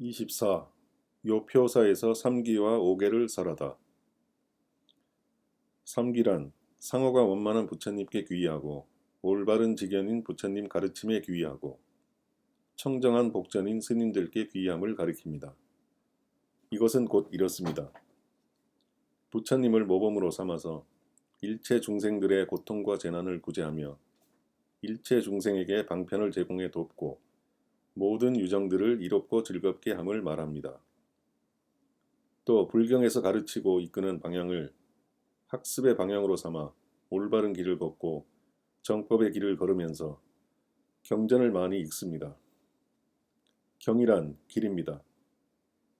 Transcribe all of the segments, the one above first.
24. 요표사에서 3기와 5개를 설하다. 3기란 상호가 원만한 부처님께 귀의하고 올바른 지견인 부처님 가르침에 귀의하고 청정한 복전인 스님들께 귀의함을 가리킵니다. 이것은 곧 이렇습니다. 부처님을 모범으로 삼아서 일체 중생들의 고통과 재난을 구제하며 일체 중생에게 방편을 제공해 돕고 모든 유정들을 이롭고 즐겁게 함을 말합니다. 또 불경에서 가르치고 이끄는 방향을 학습의 방향으로 삼아 올바른 길을 걷고 정법의 길을 걸으면서 경전을 많이 읽습니다. 경이란 길입니다.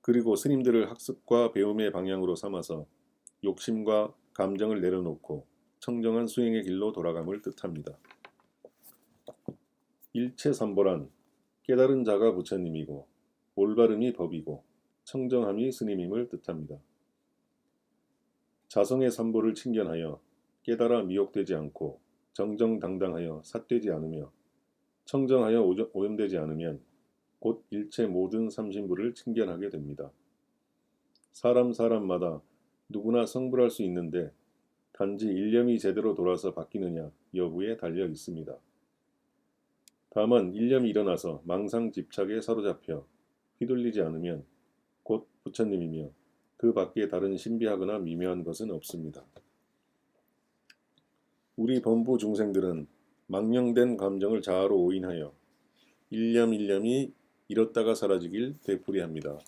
그리고 스님들을 학습과 배움의 방향으로 삼아서 욕심과 감정을 내려놓고 청정한 수행의 길로 돌아감을 뜻합니다. 일체 삼보란 깨달은 자가 부처님이고 올바름이 법이고 청정함이 스님임을 뜻합니다. 자성의 삼보를 칭견하여 깨달아 미혹되지 않고 정정당당하여 삿되지 않으며 청정하여 오염되지 않으면 곧 일체 모든 삼신부를 칭견하게 됩니다. 사람 사람마다 누구나 성불할 수 있는데 단지 일념이 제대로 돌아서 바뀌느냐 여부에 달려 있습니다. 다만 일념이 일어나서 망상 집착에 사로잡혀 휘둘리지 않으면 곧 부처님이며 그 밖에 다른 신비하거나 미묘한 것은 없습니다. 우리 범부 중생들은 망령된 감정을 자아로 오인하여 일념 일념이 잃었다가 사라지길 되풀이합니다.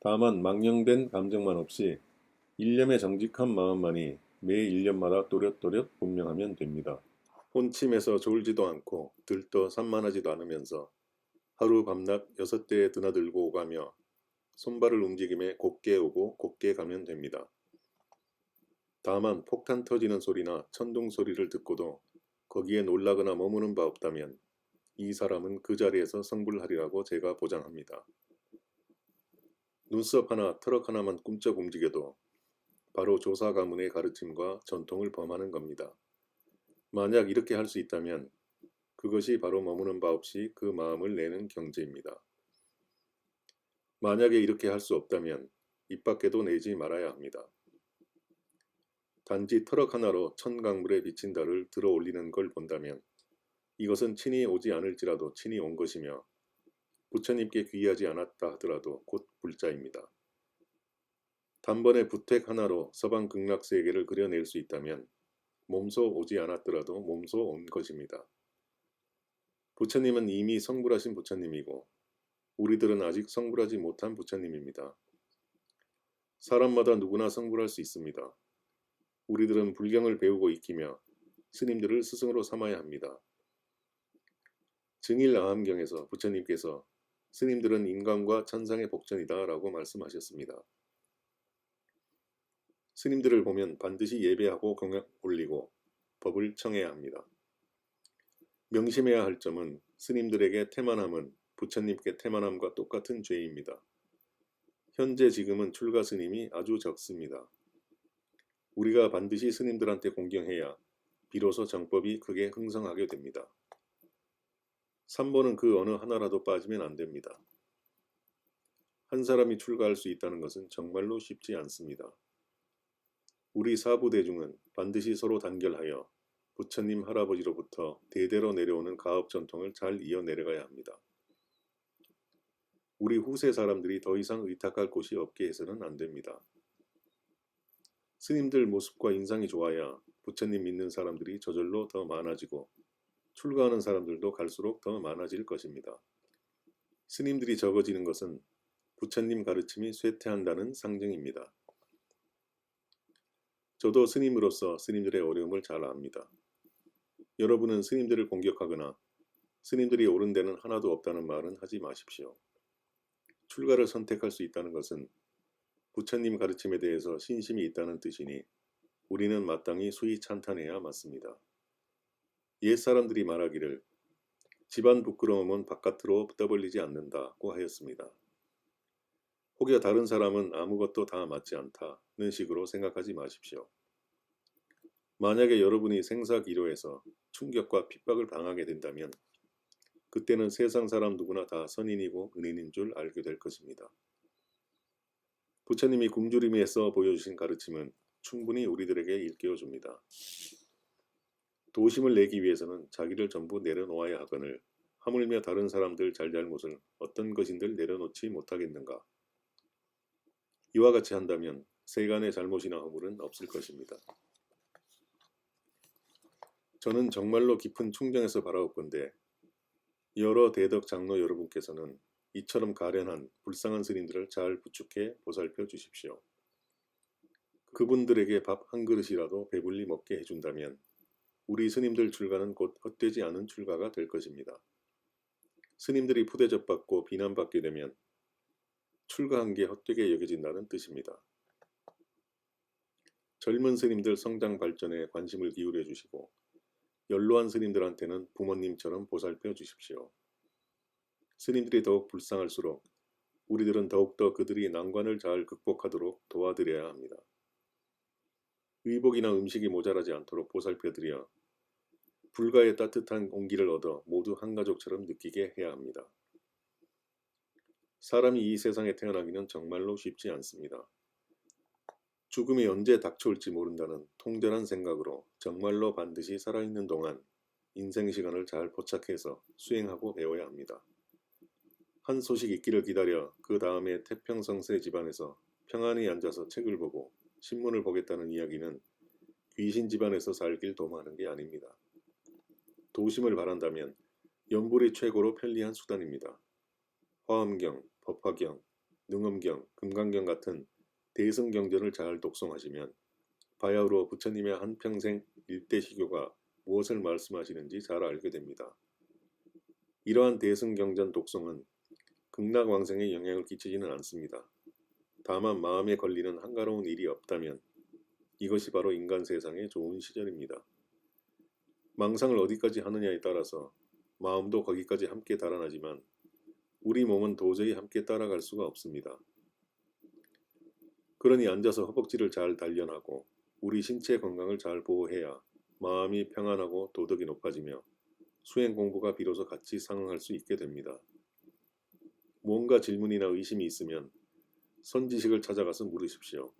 다만 망령된 감정만 없이 일념의 정직한 마음만이 매 일념마다 또렷또렷 분명하면 됩니다. 혼침에서 졸지도 않고 들떠 산만하지도 않으면서 하루 밤낮 여섯 대에 드나들고 오가며 손발을 움직임에 곱게 오고 곱게 가면 됩니다. 다만 폭탄 터지는 소리나 천둥 소리를 듣고도 거기에 놀라거나 머무는 바 없다면 이 사람은 그 자리에서 성불하리라고 제가 보장합니다. 눈썹 하나, 트럭 하나만 꿈쩍 움직여도 바로 조사 가문의 가르침과 전통을 범하는 겁니다. 만약 이렇게 할 수 있다면 그것이 바로 머무는 바 없이 그 마음을 내는 경제입니다. 만약에 이렇게 할 수 없다면 입 밖에도 내지 말아야 합니다. 단지 트럭 하나로 천강물에 비친 달을 들어 올리는 걸 본다면 이것은 친히 오지 않을지라도 친히 온 것이며 부처님께 귀하지 않았다 하더라도 곧 불자입니다. 단번에 부택 하나로 서방 극락세계를 그려낼 수 있다면 몸소 오지 않았더라도 몸소 온 것입니다. 부처님은 이미 성불하신 부처님이고 우리들은 아직 성불하지 못한 부처님입니다. 사람마다 누구나 성불할 수 있습니다. 우리들은 불경을 배우고 익히며 스님들을 스승으로 삼아야 합니다. 증일 아함경에서 부처님께서 스님들은 인간과 천상의 복전이다 라고 말씀하셨습니다. 스님들을 보면 반드시 예배하고 공약 올리고 법을 청해야 합니다. 명심해야 할 점은 스님들에게 태만함은 부처님께 태만함과 똑같은 죄입니다. 현재 지금은 출가 스님이 아주 적습니다. 우리가 반드시 스님들한테 공경해야 비로소 정법이 크게 흥성하게 됩니다. 3번은 그 어느 하나라도 빠지면 안 됩니다. 한 사람이 출가할 수 있다는 것은 정말로 쉽지 않습니다. 우리 사부대중은 반드시 서로 단결하여 부처님 할아버지로부터 대대로 내려오는 가업 전통을 잘 이어내려가야 합니다. 우리 후세 사람들이 더 이상 의탁할 곳이 없게 해서는 안 됩니다. 스님들 모습과 인상이 좋아야 부처님 믿는 사람들이 저절로 더 많아지고 출가하는 사람들도 갈수록 더 많아질 것입니다. 스님들이 적어지는 것은 부처님 가르침이 쇠퇴한다는 상징입니다. 저도 스님으로서 스님들의 어려움을 잘 압니다. 여러분은 스님들을 공격하거나 스님들이 옳은 데는 하나도 없다는 말은 하지 마십시오. 출가를 선택할 수 있다는 것은 부처님 가르침에 대해서 신심이 있다는 뜻이니 우리는 마땅히 수위 찬탄해야 맞습니다. 옛 사람들이 말하기를 집안 부끄러움은 바깥으로 떠벌리지 않는다고 하였습니다. 혹여 다른 사람은 아무것도 다 맞지 않다는 식으로 생각하지 마십시오. 만약에 여러분이 생사 기로에서 충격과 핍박을 당하게 된다면 그때는 세상 사람 누구나 다 선인이고 은인인 줄 알게 될 것입니다. 부처님이 굶주림에서 보여주신 가르침은 충분히 우리들에게 일깨워 줍니다. 도심을 내기 위해서는 자기를 전부 내려놓아야 하거늘 하물며 다른 사람들 잘잘못을 어떤 것인들 내려놓지 못하겠는가. 이와 같이 한다면 세간의 잘못이나 허물은 없을 것입니다. 저는 정말로 깊은 충정에서 바라옵건데 여러 대덕 장로 여러분께서는 이처럼 가련한 불쌍한 스님들을 잘 부축해 보살펴 주십시오. 그분들에게 밥 한 그릇이라도 배불리 먹게 해준다면 우리 스님들 출가는 곧 헛되지 않은 출가가 될 것입니다. 스님들이 푸대접받고 비난받게 되면 출가한 게 헛되게 여겨진다는 뜻입니다. 젊은 스님들 성장 발전에 관심을 기울여 주시고 연로한 스님들한테는 부모님처럼 보살펴 주십시오. 스님들이 더욱 불쌍할수록 우리들은 더욱더 그들이 난관을 잘 극복하도록 도와드려야 합니다. 의복이나 음식이 모자라지 않도록 보살펴드려 불가의 따뜻한 온기를 얻어 모두 한 가족처럼 느끼게 해야 합니다. 사람이 이 세상에 태어나기는 정말로 쉽지 않습니다. 죽음이 언제 닥쳐올지 모른다는 통전한 생각으로 정말로 반드시 살아있는 동안 인생 시간을 잘 포착해서 수행하고 배워야 합니다. 한 소식 있기를 기다려 그 다음에 태평성세 집안에서 평안히 앉아서 책을 보고 신문을 보겠다는 이야기는 귀신 집안에서 살길 도모하는 게 아닙니다. 도심을 바란다면 연불이 최고로 편리한 수단입니다. 화엄경, 법화경, 능엄경, 금강경 같은 대승경전을 잘 독송하시면 바야흐로 부처님의 한평생 일대 시교가 무엇을 말씀하시는지 잘 알게 됩니다. 이러한 대승경전 독송은 극락왕생에 영향을 끼치지는 않습니다. 다만 마음에 걸리는 한가로운 일이 없다면 이것이 바로 인간 세상의 좋은 시절입니다. 망상을 어디까지 하느냐에 따라서 마음도 거기까지 함께 달아나지만 우리 몸은 도저히 함께 따라갈 수가 없습니다. 그러니 앉아서 허벅지를 잘 단련하고 우리 신체 건강을 잘 보호해야 마음이 평안하고 도덕이 높아지며 수행 공부가 비로소 같이 상응할 수 있게 됩니다. 무언가 질문이나 의심이 있으면 선지식을 찾아가서 물으십시오.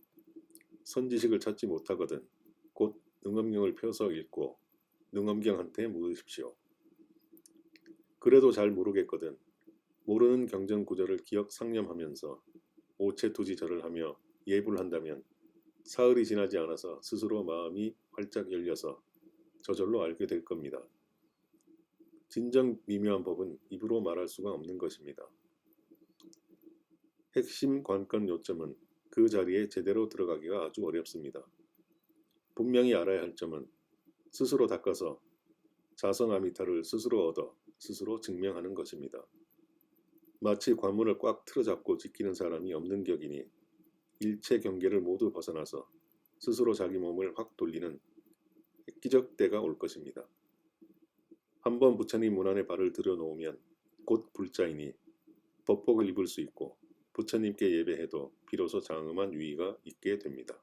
선지식을 찾지 못하거든 곧 능엄경을 펴서 읽고 능엄경한테 물으십시오. 그래도 잘 모르겠거든 모르는 경전 구절을 기억 상념하면서 오체투지절을 하며 예불 한다면 사흘이 지나지 않아서 스스로 마음이 활짝 열려서 저절로 알게 될 겁니다. 진정 미묘한 법은 입으로 말할 수가 없는 것입니다. 핵심 관건 요점은 그 자리에 제대로 들어가기가 아주 어렵습니다. 분명히 알아야 할 점은 스스로 닦아서 자성아미타를 스스로 얻어 스스로 증명하는 것입니다. 마치 관문을 꽉 틀어잡고 지키는 사람이 없는 격이니 일체 경계를 모두 벗어나서 스스로 자기 몸을 확 돌리는 획기적 때가 올 것입니다. 한번 부처님 문 안에 발을 들여놓으면 곧 불자이니 법복을 입을 수 있고 부처님께 예배해도 비로소 장엄한 유의가 있게 됩니다.